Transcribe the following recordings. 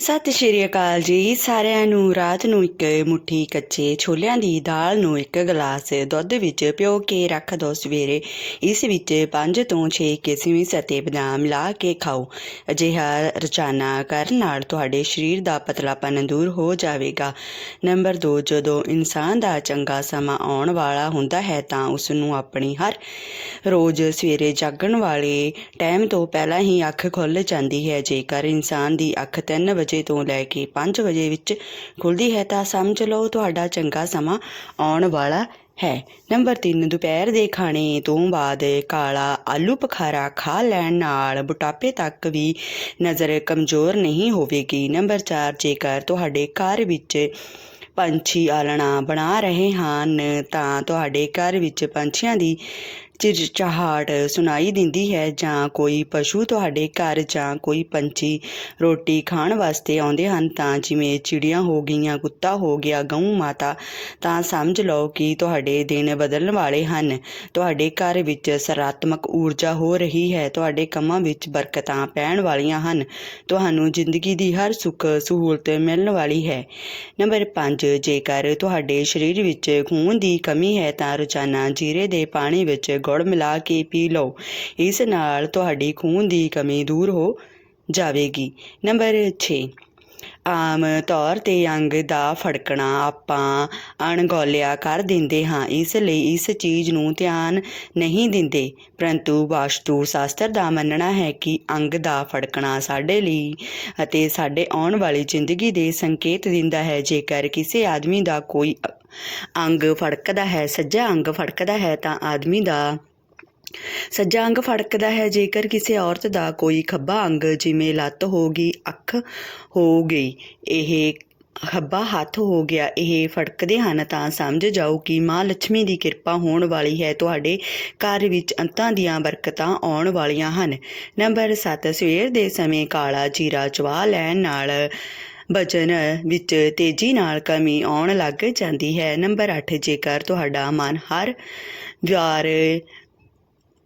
ਸਤਿ ਸ਼੍ਰੀ ਅਕਾਲ ਜੀ। ਸਾਰਿਆਂ ਨੂੰ ਰਾਤ ਨੂੰ ਇੱਕ ਮੁੱਠੀ ਕੱਚੇ ਛੋਲਿਆਂ ਦੀ ਦਾਲ ਨੂੰ ਇੱਕ ਗਲਾਸ ਦੁੱਧ ਵਿੱਚ ਪਿਓ ਕੇ ਰੱਖ ਦਿਓ ਸਵੇਰੇ। ਇਸ ਵਿੱਚ 5 ਤੋਂ 6 ਕਿਸਮਿਸ ਅਤੇ ਬਦਾਮ ਲਾ ਕੇ ਖਾਓ। ਅਜਿਹਾ ਰਚਾਨਾ ਕਰਨ ਨਾਲ ਤੁਹਾਡੇ ਸਰੀਰ ਦਾ ਪਤਲਾਪਨ ਦੂਰ ਹੋ ਜਾਵੇਗਾ। ਨੰਬਰ 2 ਜਦੋਂ ਇਨਸਾਨ ਦਾ ਚੰਗਾ ਸਮਾਂ ਆਉਣ ਵਾਲਾ ਹੁੰਦਾ ਹੈ ਤਾਂ ਉਸ ਨੂੰ ਆਪਣੀ ਹਰ ਰੋਜ਼ ਸਵੇਰੇ ਜਾਗਣ ਵਾਲੇ ਟਾਈਮ ਤੋਂ ਪਹਿਲਾਂ ਹੀ ਅੱਖ ਖੁੱਲ੍ਹ ਜਾਂਦੀ ਹੈ। ਜੇਕਰ ਇਨਸਾਨ ਦੀ ਅੱਖ 3 ਵਜੇ ਤੋਂ ਲੈ ਕੇ 5 ਵਜੇ ਵਿੱਚ ਖੁੱਲਦੀ ਹੈ ਤਾਂ ਸਮਝ ਲਓ ਤੁਹਾਡਾ ਚੰਗਾ ਸਮਾਂ ਆਉਣ ਵਾਲਾ ਹੈ। ਨੰਬਰ 3 ਦੁਪਹਿਰ ਦੇ ਖਾਣੇ ਤੋਂ ਬਾਅਦ ਕਾਲਾ ਆਲੂ ਪਖਾਰਾ ਖਾ ਲੈਣ ਨਾਲ ਬੁਢਾਪੇ ਤੱਕ ਵੀ ਨਜ਼ਰ ਕਮਜ਼ੋਰ ਨਹੀਂ ਹੋਵੇਗੀ। ਨੰਬਰ 4 ਜੇਕਰ ਤੁਹਾਡੇ ਘਰ ਵਿੱਚ ਪੰਛੀ ਆਲਣਾ ਬਣਾ ਰਹੇ ਹਨ ਤਾਂ ਤੁਹਾਡੇ ਘਰ ਵਿੱਚ ਪੰਛੀਆਂ ਦੀ ਚਿਹਚਹਾਟ ਸੁਣਾਈ ਦਿੰਦੀ ਹੈ ਜਾਂ ਕੋਈ ਪਸ਼ੂ ਤੁਹਾਡੇ ਘਰ ਜਾਂ ਕੋਈ ਪੰਛੀ ਰੋਟੀ ਖਾਣ ਵਾਸਤੇ ਆਉਂਦੇ ਹਨ ਤਾਂ ਜਿਵੇਂ ਚਿੜੀਆਂ ਹੋ ਗਈਆਂ, ਕੁੱਤਾ ਹੋ ਗਿਆ, ਗਊ ਮਾਤਾ, ਤਾਂ ਸਮਝ ਲਓ ਕਿ ਤੁਹਾਡੇ ਦਿਨ ਬਦਲਣ ਵਾਲੇ ਹਨ। ਤੁਹਾਡੇ ਘਰ ਵਿੱਚ ਸਕਾਰਾਤਮਕ ਊਰਜਾ ਹੋ ਰਹੀ ਹੈ, ਤੁਹਾਡੇ ਕੰਮਾਂ ਵਿੱਚ ਬਰਕਤਾਂ ਪੈਣ ਵਾਲੀਆਂ ਹਨ, ਤੁਹਾਨੂੰ ਜ਼ਿੰਦਗੀ ਦੀ ਹਰ ਸੁੱਖ ਸਹੂਲਤ ਮਿਲਣ ਵਾਲੀ ਹੈ। ਨੰਬਰ 5 ਜੇਕਰ ਤੁਹਾਡੇ ਸਰੀਰ ਵਿੱਚ ਖੂਨ ਦੀ ਕਮੀ ਹੈ ਤਾਂ ਰੋਜ਼ਾਨਾ ਜੀਰੇ ਦੇ ਪਾਣੀ ਵਿੱਚ ਗੁੜ ਮਿਲਾ ਕੇ ਪੀ ਲਓ। ਇਸ ਨਾਲ ਤੁਹਾਡੀ ਖੂਨ ਦੀ ਕਮੀ ਦੂਰ ਹੋ ਜਾਵੇਗੀ। ਨੰਬਰ 6 ਆਮ ਤੌਰ ਤੇ ਅੰਗ ਦਾ ਫੜਕਣਾ ਆਪਾਂ ਅਣਗੌਲਿਆ ਕਰ ਦਿੰਦੇ ਹਾਂ। ਇਸ ਲਈ ਇਸ ਚੀਜ਼ ਨੂੰ ਧਿਆਨ ਨਹੀਂ ਦਿੰਦੇ। ਪਰੰਤੂ ਵਾਸਤੂ ਸ਼ਾਸਤਰ ਦਾ ਮੰਨਣਾ ਹੈ ਕਿ ਅੰਗ ਦਾ ਫੜਕਣਾ ਸਾਡੇ ਲਈ ਅਤੇ ਸਾਡੇ ਆਉਣ ਵਾਲੀ ਜ਼ਿੰਦਗੀ ਦੇ ਸੰਕੇਤ ਦਿੰਦਾ ਹੈ। ਜੇਕਰ ਕਿਸੇ ਆਦਮੀ ਦਾ ਕੋਈ ਅੰਗ ਫੜਕਦਾ ਹੈ, ਸੱਜਾ ਅੰਗ ਫੜਕਦਾ ਹੈ ਤਾਂ ਆਦਮੀ ਦਾ। ਸੱਜਾ ਅੰਗ ਫੜਕਦਾ ਹੈ, ਜੇਕਰ ਕਿਸੇ ਔਰਤ ਦਾ ਕੋਈ ਖੱਬਾ ਅੰਗ ਜਿਵੇਂ ਲੱਤ ਹੋ ਗਈ, ਅੱਖ ਹੋ ਗਈ, ਇਹ ਖੱਬਾ ਹੱਥ ਹੋ ਗਿਆ, ਇਹ ਫੜਕਦੇ ਹਨ ਤਾਂ ਸਮਝ ਜਾਓ ਕਿ ਮਾਂ ਲక్ష్ਮੀ ਦੀ ਕਿਰਪਾ ਹੋਣ ਵਾਲੀ ਹੈ। ਤੁਹਾਡੇ ਘਰ ਵਿੱਚ ਅੰਤਾਂ ਦੀਆਂ ਬਰਕਤਾਂ ਆਉਣ ਵਾਲੀਆਂ ਹਨ। ਨੰਬਰ 7 ਸਵੇਰ ਦੇ ਸਮੇਂ ਕਾਲਾ ਜੀਰਾ ਚਵਾ ਲੈਣ ਨਾਲ ਵਜਨ ਵਿੱਚ ਤੇਜ਼ੀ ਨਾਲ ਕਮੀ ਆਉਣ ਲੱਗ ਜਾਂਦੀ ਹੈ। ਨੰਬਰ 8 ਜੇਕਰ ਤੁਹਾਡਾ ਮਨ ਹਰ ਵਾਰ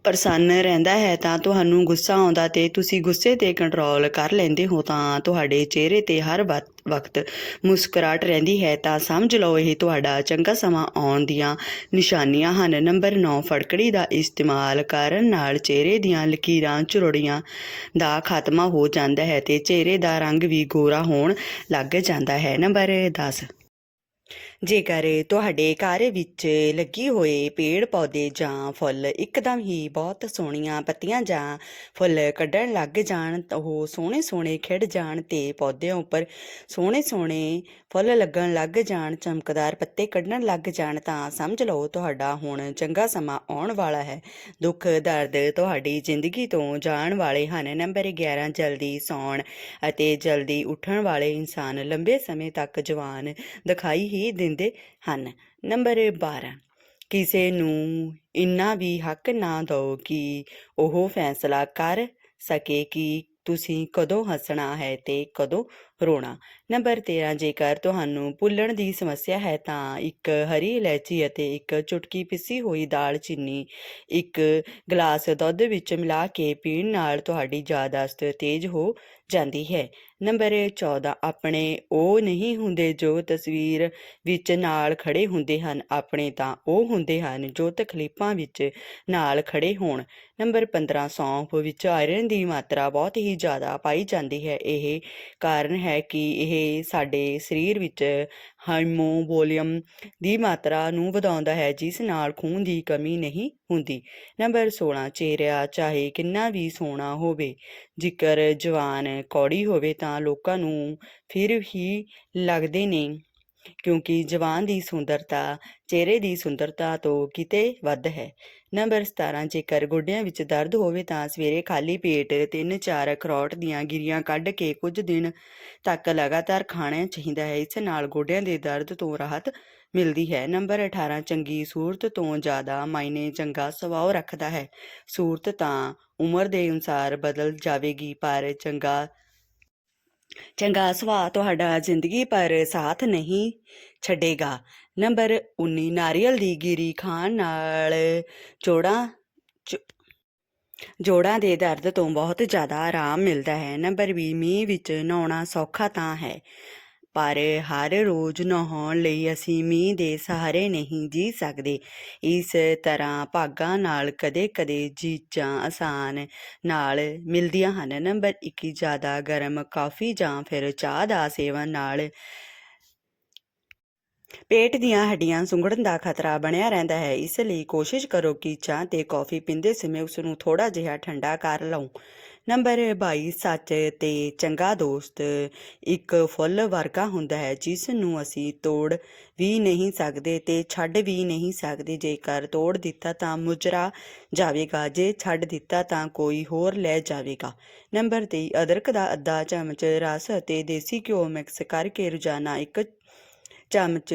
ਪ੍ਰਸੰਨ ਰਹਿੰਦਾ ਹੈ ਤਾਂ ਤੁਹਾਨੂੰ ਗੁੱਸਾ ਆਉਂਦਾ ਤੇ ਤੁਸੀਂ ਗੁੱਸੇ ਤੇ ਕੰਟਰੋਲ ਕਰ ਲੈਂਦੇ ਹੋ ਤਾਂ ਤੁਹਾਡੇ ਚਿਹਰੇ ਤੇ ਹਰ ਵਕਤ ਮੁਸਕਰਾਹਟ ਰਹਿੰਦੀ ਹੈ ਤਾਂ ਸਮਝ ਲਓ ਇਹ ਤੁਹਾਡਾ ਚੰਗਾ ਸਮਾਂ ਆਉਣ ਦੀਆਂ ਨਿਸ਼ਾਨੀਆਂ ਹਨ। ਨੰਬਰ 9 ਫੜਕੜੀ ਦਾ ਇਸਤੇਮਾਲ ਕਰਨ ਨਾਲ ਚਿਹਰੇ ਦੀਆਂ ਲਕੀਰਾਂ ਝੁਰੜੀਆਂ ਦਾ ਖਾਤਮਾ ਹੋ ਜਾਂਦਾ ਹੈ ਤੇ ਚਿਹਰੇ ਦਾ ਰੰਗ ਵੀ ਗੋਰਾ ਹੋਣ ਲੱਗ ਜਾਂਦਾ ਹੈ। ਨੰਬਰ 10 ਜੇਕਰ ਤੁਹਾਡੇ ਘਰ ਵਿੱਚ ਲੱਗੀ ਹੋਏ ਪੇੜ ਪੌਦੇ ਜਾਂ ਫੁੱਲ ਇੱਕਦਮ ਹੀ ਬਹੁਤ ਸੋਹਣੀਆਂ ਪੱਤੀਆਂ ਜਾਂ ਫੁੱਲ ਕੱਢਣ ਲੱਗ ਜਾਣ, ਤਾਂ ਉਹ ਸੋਹਣੇ ਸੋਹਣੇ ਖਿੜ ਜਾਣ ਤੇ ਪੌਦਿਆਂ ਉੱਪਰ ਸੋਹਣੇ ਸੋਹਣੇ ਫੁੱਲ ਲੱਗਣ ਲੱਗ ਜਾਣ, ਚਮਕਦਾਰ ਪੱਤੇ ਕੱਢਣ ਲੱਗ ਜਾਣ, ਤਾਂ ਸਮਝ ਲਓ ਤੁਹਾਡਾ ਹੁਣ ਚੰਗਾ ਸਮਾਂ ਆਉਣ ਵਾਲਾ ਹੈ। ਦੁੱਖ, ਦਰਦ ਤੁਹਾਡੀ ਜ਼ਿੰਦਗੀ ਤੋਂ ਜਾਣ ਵਾਲੇ ਹਨ। ਨੰਬਰ 11 ਜਲਦੀ ਸੌਣ ਅਤੇ ਜਲਦੀ ਉੱਠਣ ਵਾਲੇ ਇਨਸਾਨ ਲੰਬੇ ਸਮੇਂ ਤੱਕ ਜਵਾਨ ਦਿਖਾਈ ਹੀ ਦਿੰਦੇ ਹਨ। ਨੰਬਰ 12 ਕਿਸੇ ਨੂੰ ਇੰਨਾ ਵੀ ਹੱਕ ਨਾ ਦਿਓ ਕਿ ਉਹ ਫੈਸਲਾ ਕਰ ਸਕੇ ਕਿ ਤੁਸੀਂ ਕਦੋਂ ਹੱਸਣਾ ਹੈ ਤੇ ਕਦੋਂ ਰੋਣਾ। ਨੰਬਰ 13 ਜੇਕਰ ਤੁਹਾਨੂੰ ਭੁੱਲਣ ਦੀ ਸਮੱਸਿਆ ਹੈ ਤਾਂ ਇੱਕ ਹਰੀ ਇਲਾਇਚੀ ਅਤੇ ਇੱਕ ਚੁਟਕੀ ਪਿਸੀ ਹੋਈ ਦਾਲ ਚੀਨੀ, ਇੱਕ ਗਲਾਸ ਦੁੱਧ ਵਿੱਚ ਮਿਲਾ ਕੇ ਪੀਣ ਨਾਲ ਤੁਹਾਡੀ ਯਾਦਾਸ਼ਤ ਤੇਜ਼ ਹੋ ਜਾਂਦੀ ਹੈ। ਨੰਬਰ 14 ਆਪਣੇ ਉਹ ਨਹੀਂ ਹੁੰਦੇ ਜੋ ਤਸਵੀਰ ਵਿੱਚ ਨਾਲ ਖੜੇ ਹੁੰਦੇ ਹਨ। ਆਪਣੇ ਤਾਂ ਉਹ ਹੁੰਦੇ ਹਨ ਜੋ ਤਕਲੀਫਾਂ ਵਿੱਚ ਨਾਲ ਖੜੇ ਹੋਣ। ਨੰਬਰ 15 ਸੌਂਫ ਵਿੱਚ ਆਇਰਨ ਦੀ ਮਾਤਰਾ ਬਹੁਤ ਹੀ ਜ਼ਿਆਦਾ ਪਾਈ ਜਾਂਦੀ ਹੈ। ਇਹ ਕਾਰਨ ਹੈ ਕਿ ਇਹ ਸਾਡੇ ਸਰੀਰ ਵਿੱਚ ਹਾਰਮੋਬੋਲੀਅਮ ਦੀ ਮਾਤਰਾ ਨੂੰ ਵਧਾਉਂਦਾ ਹੈ, ਜਿਸ ਨਾਲ ਖੂਨ ਦੀ ਕਮੀ ਨਹੀਂ ਹੁੰਦੀ। ਨੰਬਰ 16 ਚਿਹਰਾ ਚਾਹੇ ਕਿੰਨਾ ਵੀ ਸੋਹਣਾ ਹੋਵੇ, ਜੇਕਰ ਜਵਾਨ ਕੌੜੀ ਹੋਵੇ ਤਾਂ ਲੋਕਾਂ ਨੂੰ ਫਿਰ ਹੀ ਲੱਗਦੇ ਨੇ। ਕਿਉਂਕਿ ਜਵਾਨ ਦੀ ਸੁੰਦਰਤਾ, ਚਿਹਰੇ ਦੀ ਸੁੰਦਰਤਾ ਤੋਂ ਕਿਤੇ ਵੱਧ ਹੈ। ਨੰਬਰ 17 ਜੇਕਰ ਗੋਡਿਆਂ ਵਿੱਚ ਦਰਦ ਹੋਵੇ ਤਾਂ ਸਵੇਰੇ ਖਾਲੀ ਪੇਟ 3-4 ਅਖਰੋਟ ਦੀਆਂ ਗਿਰੀਆਂ ਕੱਢ ਕੇ ਕੁਝ ਦਿਨ ਤੱਕ ਲਗਾਤਾਰ ਖਾਣਾ ਚਾਹੀਦਾ ਹੈ। ਇਸ ਨਾਲ ਗੋਡਿਆਂ ਦੇ ਦਰਦ ਤੋਂ ਰਾਹਤ ਮਿਲਦੀ ਹੈ। ਨੰਬਰ 18 ਚੰਗੀ ਸੂਰਤ ਤੋਂ ਜ਼ਿਆਦਾ ਮਾਇਨੇ ਚੰਗਾ ਸੁਭਾਅ ਰੱਖਦਾ ਹੈ। ਸੂਰਤ ਤਾਂ ਉਮਰ ਦੇ ਅਨੁਸਾਰ ਬਦਲ ਜਾਵੇਗੀ, ਪਰ ਚੰਗਾ ਚੰਗਾ ਸੁਭਾਅ ਤੁਹਾਡਾ ਜ਼ਿੰਦਗੀ ਭਰ ਸਾਥ ਨਹੀਂ ਛੱਡੇਗਾ। ਨੰਬਰ 19 ਨਾਰੀਅਲ ਦੀ ਗਿਰੀ ਖਾਣ ਨਾਲ ਜੋੜਾਂ ਚ- ਜੋੜਾਂ ਦੇ ਦਰਦ ਤੋਂ ਬਹੁਤ ਜ਼ਿਆਦਾ ਆਰਾਮ ਮਿਲਦਾ ਹੈ। ਨੰਬਰ 20 ਮੀਂਹ ਵਿੱਚ ਨਹਾਉਣਾ ਸੌਖਾ ਤਾਂ ਹੈ। ਪਰ ਹਰ ਰੋਜ਼ ਨਹਾਉਣ ਲਈ ਅਸੀਂ ਮੀਂਹ ਦੇ ਸਹਾਰੇ ਨਹੀਂ ਜੀ ਸਕਦੇ। ਇਸ ਤਰ੍ਹਾਂ ਭਾਗਾਂ ਨਾਲ ਕਦੇ-ਕਦੇ ਜੀਜਾਂ ਆਸਾਨ ਨਾਲ ਮਿਲਦੀਆਂ ਹਨ। ਨੰਬਰ 21 ਜ਼ਿਆਦਾ ਗਰਮ ਕਾਫੀ ਜਾਂ ਫਿਰ ਚਾਹ ਦਾ ਸੇਵਨ ਨਾਲ ਪੇਟ ਦੀਆਂ ਹੱਡੀਆਂ ਸੁੰਗੜਨ ਦਾ ਖਤਰਾ ਬਣਿਆ ਰਹਿੰਦਾ ਹੈ। ਇਸ ਲਈ ਕੋਸ਼ਿਸ਼ ਕਰੋ ਕਿ ਚਾਹ ਤੇ ਕੌਫੀ ਪੀਂਦੇ ਸਮੇਂ ਉਸ ਨੂੰ ਥੋੜਾ ਜਿਹਾ ਠੰਡਾ ਕਰ ਲਓ। ਨੰਬਰ 22 ਸੱਚ ਤੇ ਚੰਗਾ ਦੋਸਤ ਇੱਕ ਫੁੱਲ ਵਰਗਾ ਹੁੰਦਾ ਹੈ, ਜਿਸ ਨੂੰ ਅਸੀਂ ਤੋੜ ਵੀ ਨਹੀਂ ਸਕਦੇ ਤੇ ਛੱਡ ਵੀ ਨਹੀਂ ਸਕਦੇ। ਜੇਕਰ ਤੋੜ ਦਿੱਤਾ ਤਾਂ ਮੁਜਰਾ ਜਾਵੇਗਾ, ਜੇ ਛੱਡ ਦਿੱਤਾ ਤਾਂ ਕੋਈ ਹੋਰ ਲੈ ਜਾਵੇਗਾ। ਨੰਬਰ 23 ਅਦਰਕ ਦਾ ਅੱਧਾ ਚਮਚ ਰਸ ਅਤੇ ਦੇਸੀ ਘਿਓ ਮਿਕਸ ਕਰਕੇ ਰੋਜ਼ਾਨਾ ਇੱਕ ਚਮਚ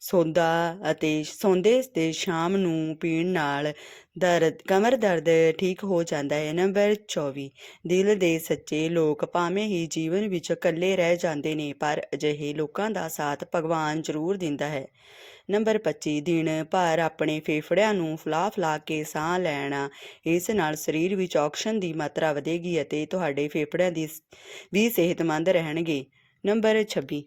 ਸੌਦਾ ਅਤੇ ਸੌਂਦੇ ਤੇ ਸ਼ਾਮ ਨੂੰ ਪੀਣ ਨਾਲ ਦਰਦ, ਕਮਰ ਦਰਦ ਠੀਕ ਹੋ ਜਾਂਦਾ ਹੈ। ਨੰਬਰ 24 ਦਿਲ ਦੇ ਸੱਚੇ ਲੋਕ ਭਾਵੇਂ ਹੀ ਜੀਵਨ ਵਿੱਚ ਇਕੱਲੇ ਰਹਿ ਜਾਂਦੇ ਨੇ, ਪਰ ਅਜਿਹੇ ਲੋਕਾਂ ਦਾ ਸਾਥ ਭਗਵਾਨ ਜ਼ਰੂਰ ਦਿੰਦਾ ਹੈ। ਨੰਬਰ 25 ਦਿਨ ਭਰ ਆਪਣੇ ਫੇਫੜਿਆਂ ਨੂੰ ਫਲਾ ਫਲਾ ਕੇ ਸਾਹ ਲੈਣਾ, ਇਸ ਨਾਲ ਸਰੀਰ ਵਿੱਚ ਆਕਸੀਜਨ ਦੀ ਮਾਤਰਾ ਵਧੇਗੀ ਅਤੇ ਤੁਹਾਡੇ ਫੇਫੜਿਆਂ ਦੀ ਵੀ ਸਿਹਤਮੰਦ ਰਹਿਣਗੇ। ਨੰਬਰ 26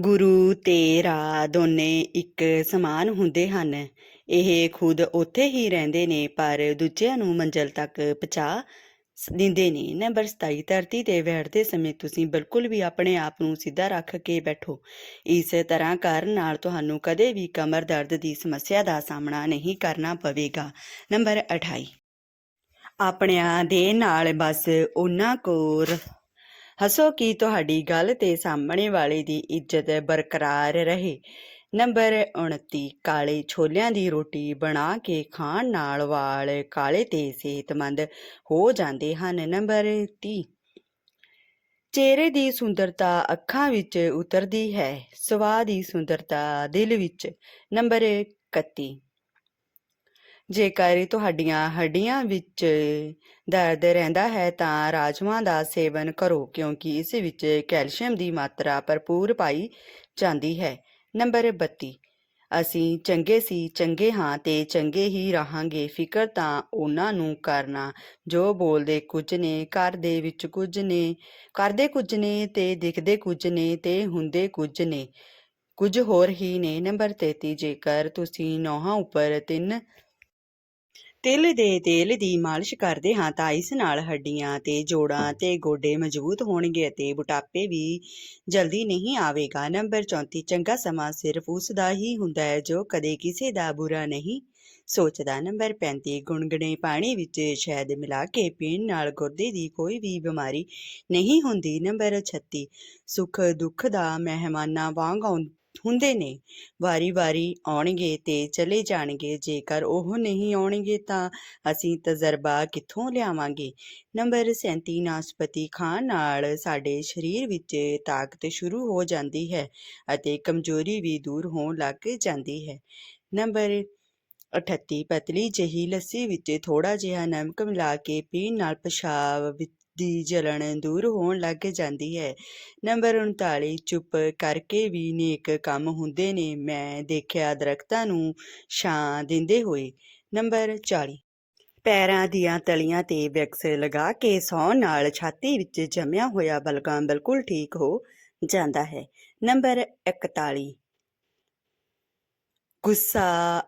ਗੁਰੂ ਤੇ ਰਾਹ ਦੋਨੇ ਇੱਕ ਸਮਾਨ ਹੁੰਦੇ ਹਨ। ਇਹ ਖੁਦ ਉੱਥੇ ਹੀ ਰਹਿੰਦੇ ਨੇ, ਪਰ ਦੂਜਿਆਂ ਨੂੰ ਮੰਜ਼ਲ ਤੱਕ ਪਹੁੰਚਾ ਦਿੰਦੇ ਨੇ। ਨੰਬਰ 27 ਧਰਤੀ ਤੇ ਬੈਠਦੇ ਸਮੇਂ ਤੁਸੀਂ ਬਿਲਕੁਲ ਵੀ ਆਪਣੇ ਆਪ ਨੂੰ ਸਿੱਧਾ ਰੱਖ ਕੇ ਬੈਠੋ। ਇਸ ਤਰ੍ਹਾਂ ਕਰਨ ਨਾਲ ਤੁਹਾਨੂੰ ਕਦੇ ਵੀ ਕਮਰ ਦਰਦ ਦੀ ਸਮੱਸਿਆ ਦਾ ਸਾਹਮਣਾ ਨਹੀਂ ਕਰਨਾ ਪਵੇਗਾ। ਨੰਬਰ 28 ਆਪਣਿਆਂ ਦੇ ਨਾਲ ਬਸ ਉਹਨਾਂ ਕੋਰ ਹੱਸੋ ਕਿ ਤੁਹਾਡੀ ਗੱਲ ਤੇ ਸਾਹਮਣੇ ਵਾਲੇ ਦੀ ਇੱਜ਼ਤ ਬਰਕਰਾਰ ਰਹੇ। ਨੰਬਰ 29 ਕਾਲੇ ਛੋਲਿਆਂ ਦੀ ਰੋਟੀ ਬਣਾ ਕੇ ਖਾਣ ਨਾਲ ਵਾਲ ਕਾਲੇ ਤੇ ਸਿਹਤਮੰਦ ਹੋ ਜਾਂਦੇ ਹਨ। ਨੰਬਰ 30 ਚਿਹਰੇ ਦੀ ਸੁੰਦਰਤਾ ਅੱਖਾਂ ਵਿੱਚ ਉਤਰਦੀ ਹੈ ਸਵਾਦ ਦੀ ਸੁੰਦਰਤਾ ਦਿਲ ਵਿੱਚ। ਨੰਬਰ 31 ਜੇਕਰ ਤੁਹਾਡੀਆਂ ਹੱਡੀਆਂ ਵਿੱਚ ਦਰਦ ਰਹਿੰਦਾ ਹੈ, ਤਾਂ ਰਾਜਮਾ ਦਾ ਸੇਵਨ ਕਰੋ, ਕਿਉਂਕਿ ਇਸ ਵਿੱਚ ਕੈਲਸ਼ੀਅਮ ਦੀ ਮਾਤਰਾ ਭਰਪੂਰ ਪਾਈ ਜਾਂਦੀ ਹੈ। ਨੰਬਰ 32 ਅਸੀਂ ਚੰਗੇ ਸੀ, ਚੰਗੇ ਹਾਂ ਤੇ ਚੰਗੇ ਹੀ ਰਹਾਂਗੇ। ਫਿਕਰ ਤਾਂ ਉਹਨਾਂ ਨੂੰ ਕਰਨਾ। ਜੋ ਬੋਲਦੇ ਕੁਝ ਨੇ, ਕਰਦੇ ਵਿੱਚ ਕੁਝ ਨੇ, ਕਰਦੇ ਕੁਝ ਨੇ ਤੇ ਦਿਖਦੇ ਕੁਝ ਨੇ ਤੇ ਹੁੰਦੇ ਕੁਝ ਨੇ। ਕੁਝ ਹੋਰ ਹੀ ਨੇ। ਨੰਬਰ 33 ਜੇਕਰ ਤੁਸੀਂ ਨੌਹਾਂ ਉੱਪਰ ਤਿੰਨ ਤਿਲ ਦੇ ਤੇਲ ਦੀ ਮਾਲਿਸ਼ ਕਰਦੇ ਹਾਂ ਤਾਂ ਇਸ ਨਾਲ ਹੱਡੀਆਂ ਤੇ ਜੋੜਾਂ ਤੇ ਗੋਡੇ ਮਜ਼ਬੂਤ ਹੋਣਗੇ ਅਤੇ ਬੁਢਾਪੇ ਵੀ ਜਲਦੀ ਨਹੀਂ ਆਵੇਗਾ। ਨੰਬਰ 34 ਚੰਗਾ ਸਮਾਂ ਸਿਰਫ ਉਸ ਦਾ ਹੀ ਹੁੰਦਾ ਹੈ ਜੋ ਕਦੇ ਕਿਸੇ ਦਾ ਬੁਰਾ ਨਹੀਂ ਸੋਚਦਾ। ਨੰਬਰ 35 ਗੁਣਗੁਣੇ ਪਾਣੀ ਵਿੱਚ ਸ਼ਹਿਦ ਮਿਲਾ ਕੇ ਪੀਣ ਨਾਲ ਗੁਰਦੇ ਦੀ ਕੋਈ ਵੀ ਬਿਮਾਰੀ ਨਹੀਂ ਹੁੰਦੀ। ਨੰਬਰ 36 ਸੁੱਖ ਦੁੱਖ ਦਾ ਮਹਿਮਾਨਾਂ ਵਾਂਗ ਆਉਂ- ਹੁੰਦੇ ਨੇ। ਵਾਰੀ-ਵਾਰੀ ਆਉਣਗੇ ਤੇ ਚਲੇ ਜਾਣਗੇ। ਜੇਕਰ ਉਹ ਨਹੀਂ ਆਉਣਗੇ ਤਾਂ ਅਸੀਂ ਤਜਰਬਾ ਕਿੱਥੋਂ ਲਿਆਵਾਂਗੇ? ਨੰਬਰ 37 ਨਾਸਪਤੀ ਖਾਣ ਨਾਲ ਸਾਡੇ ਸਰੀਰ ਵਿੱਚ ਤਾਕਤ ਸ਼ੁਰੂ ਹੋ ਜਾਂਦੀ ਹੈ ਅਤੇ ਕਮਜ਼ੋਰੀ ਵੀ ਦੂਰ ਹੋਣ ਲੱਗ ਜਾਂਦੀ ਹੈ। ਨੰਬਰ 38 ਪਤਲੀ ਜਿਹੀ ਲੱਸੀ ਵਿੱਚ ਥੋੜਾ ਜਿਹਾ ਨਮਕ ਮਿਲਾ ਕੇ ਪੀਣ ਨਾਲ ਪਿਸ਼ਾਬ ਵਿੱਚ ਦੀ ਜਲਣ ਦੂਰ ਹੋਣ ਲੱਗ ਜਾਂਦੀ ਹੈ। ਨੰਬਰ 39 ਚੁੱਪ ਕਰਕੇ ਵੀ ਨੇਕ ਕੰਮ ਹੁੰਦੇ ਨੇ, ਮੈਂ ਦੇਖਿਆ ਦਰਖਤਾਂ ਨੂੰ ਛਾਂ ਦਿੰਦੇ ਹੋਏ। ਨੰਬਰ 40 ਪੈਰਾਂ ਦੀਆਂ ਤਲੀਆਂ ਤੇ ਵੈਕਸ ਲਗਾ ਕੇ ਸੌਣ ਨਾਲ ਛਾਤੀ ਵਿੱਚ ਜਮਿਆ ਹੋਇਆ ਬਲਗਮ ਬਿਲਕੁਲ ਠੀਕ ਹੋ ਜਾਂਦਾ ਹੈ। ਨੰਬਰ 41 ਗੁੱਸਾ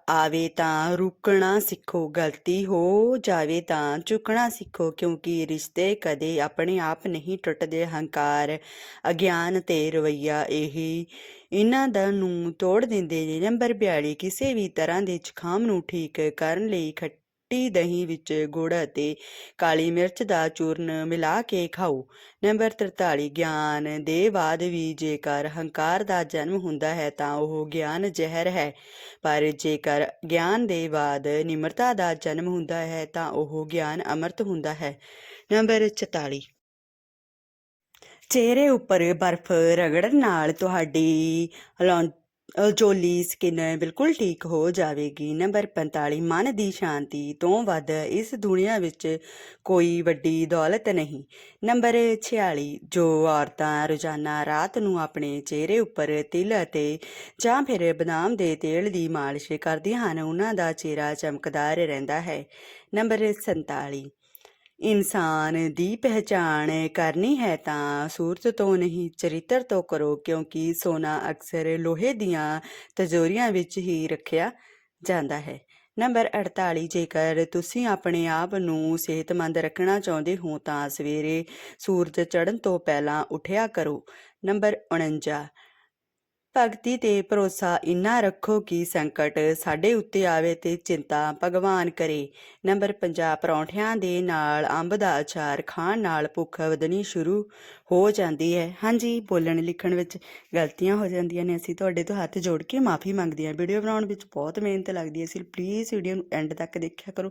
ਆਵੇ ਤਾਂ ਰੁਕਣਾ ਸਿੱਖੋ, ਗਲਤੀ ਹੋ ਜਾਵੇ ਤਾਂ ਚੁੱਕਣਾ ਸਿੱਖੋ, ਕਿਉਂਕਿ ਰਿਸ਼ਤੇ ਕਦੇ ਆਪਣੇ ਆਪ ਨਹੀਂ ਟੁੱਟਦੇ, ਹੰਕਾਰ, ਅਗਿਆਨ ਤੇ ਰਵਈਆ ਇਹੀ ਇਹਨਾਂ ਦਾ ਨੂੰ ਤੋੜ ਦਿੰਦੇ ਨੇ। ਨੰਬਰ 42 ਕਿਸੇ ਵੀ ਤਰ੍ਹਾਂ ਦੇ ਜ਼ੁਕਾਮ ਨੂੰ ਠੀਕ ਕਰਨ ਲਈ ਖੱਟੀ ਦਹੀਂ ਵਿੱਚ ਗੁੜ ਅਤੇ ਕਾਲੀ ਮਿਰਚ ਦਾ ਚੂਰਨ ਮਿਲਾ ਕੇ ਖਾਓ। ਨੰਬਰ 43 ਗਿਆਨ ਦੇ ਬਾਅਦ ਵੀ ਜੇਕਰ ਹੰਕਾਰ ਦਾ ਜਨਮ ਹੁੰਦਾ ਹੈ ਤਾਂ ਉਹ ਗਿਆਨ ਜ਼ਹਿਰ ਹੈ। ਪਰ ਜੇਕਰ ਗਿਆਨ ਦੇ ਬਾਅਦ ਨਿਮਰਤਾ ਦਾ ਜਨਮ ਹੁੰਦਾ ਹੈ ਤਾਂ ਉਹ ਗਿਆਨ ਅੰਮ੍ਰਿਤ ਹੁੰਦਾ ਹੈ। ਨੰਬਰ 44 ਚਿਹਰੇ ਉੱਪਰ ਬਰਫ਼ ਰਗੜਨ ਨਾਲ ਤੁਹਾਡੀ ਹਲੌਂ ਅਜੋਲੀ ਸਕਿਨ ਬਿਲਕੁਲ ਠੀਕ ਹੋ ਜਾਵੇਗੀ। ਨੰਬਰ 45 ਮਨ ਦੀ ਸ਼ਾਂਤੀ ਤੋਂ ਵੱਧ ਇਸ ਦੁਨੀਆ ਵਿੱਚ ਕੋਈ ਵੱਡੀ ਦੌਲਤ ਨਹੀਂ। ਨੰਬਰ 46 ਜੋ ਔਰਤਾਂ ਰੋਜ਼ਾਨਾ ਰਾਤ ਨੂੰ ਆਪਣੇ ਚਿਹਰੇ ਉੱਪਰ ਤਿਲ ਅਤੇ ਜਾਂ ਫਿਰ ਬਦਾਮ ਦੇ ਤੇਲ ਦੀ ਮਾਲਿਸ਼ ਕਰਦੀਆਂ ਹਨ, ਉਹਨਾਂ ਦਾ ਚਿਹਰਾ ਚਮਕਦਾਰ ਰਹਿੰਦਾ ਹੈ। ਨੰਬਰ 47 ਇਨਸਾਨ ਦੀ ਪਹਿਚਾਣ ਕਰਨੀ ਹੈ ਤਾਂ ਸੂਰਤ ਤੋਂ ਨਹੀਂ, ਚਰਿੱਤਰ ਤੋਂ ਕਰੋ, ਕਿਉਂਕਿ ਸੋਨਾ ਅਕਸਰ ਲੋਹੇ ਦੀਆਂ ਤਜੋਰੀਆਂ ਵਿੱਚ ਹੀ ਰੱਖਿਆ ਜਾਂਦਾ ਹੈ। ਨੰਬਰ 48 ਜੇਕਰ ਤੁਸੀਂ ਆਪਣੇ ਆਪ ਨੂੰ ਸਿਹਤਮੰਦ ਰੱਖਣਾ ਚਾਹੁੰਦੇ ਹੋ ਤਾਂ ਸਵੇਰੇ ਸੂਰਜ ਚੜ੍ਹਨ ਤੋਂ ਪਹਿਲਾਂ ਉੱਠਿਆ ਕਰੋ। ਨੰਬਰ 49 ਭਗਤੀ ਤੇ ਭਰੋਸਾ ਇੰਨਾ ਰੱਖੋ ਕਿ ਸੰਕਟ ਸਾਡੇ ਉੱਤੇ ਆਵੇ ਤੇ ਚਿੰਤਾ ਭਗਵਾਨ ਕਰੇ। ਨੰਬਰ 50 ਪਰੌਂਠਿਆਂ ਦੇ ਨਾਲ ਅੰਬ ਦਾ ਅਚਾਰ ਖਾਣ ਨਾਲ ਭੁੱਖ ਵਧਣੀ ਸ਼ੁਰੂ ਹੋ ਜਾਂਦੀ ਹੈ। ਹਾਂਜੀ, ਬੋਲਣ ਲਿਖਣ ਵਿੱਚ ਗਲਤੀਆਂ ਹੋ ਜਾਂਦੀਆਂ ਨੇ। ਅਸੀਂ ਤੁਹਾਡੇ ਤੋਂ ਹੱਥ ਜੋੜ ਕੇ ਮਾਫੀ ਮੰਗਦੇ ਹਾਂ। ਵੀਡੀਓ ਬਣਾਉਣ ਵਿੱਚ ਬਹੁਤ ਮਿਹਨਤ ਲੱਗਦੀ ਹੈ। ਇਸ ਲਈ ਪਲੀਜ਼ ਵੀਡੀਓ ਨੂੰ ਐਂਡ ਤੱਕ ਦੇਖਿਆ ਕਰੋ।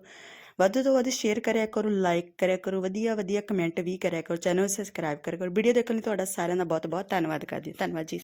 ਵੱਧ ਤੋਂ ਵੱਧ ਸ਼ੇਅਰ ਕਰਿਆ ਕਰੋ ਲਾਈਕ ਕਰਿਆ ਕਰੋ, ਵਧੀਆ ਵਧੀਆ ਕਮੈਂਟ ਵੀ ਕਰਿਆ ਕਰੋ। ਚੈਨਲ ਸਬਸਕ੍ਰਾਈਬ ਕਰਿਆ ਕਰੋ। ਵੀਡੀਓ ਦੇਖਣ ਲਈ ਤੁਹਾਡਾ ਸਾਰਿਆਂ ਦਾ ਬਹੁਤ ਬਹੁਤ ਧੰਨਵਾਦ ਕਰਦੀ ਹਾਂ। ਧੰਨਵਾਦ ਜੀ।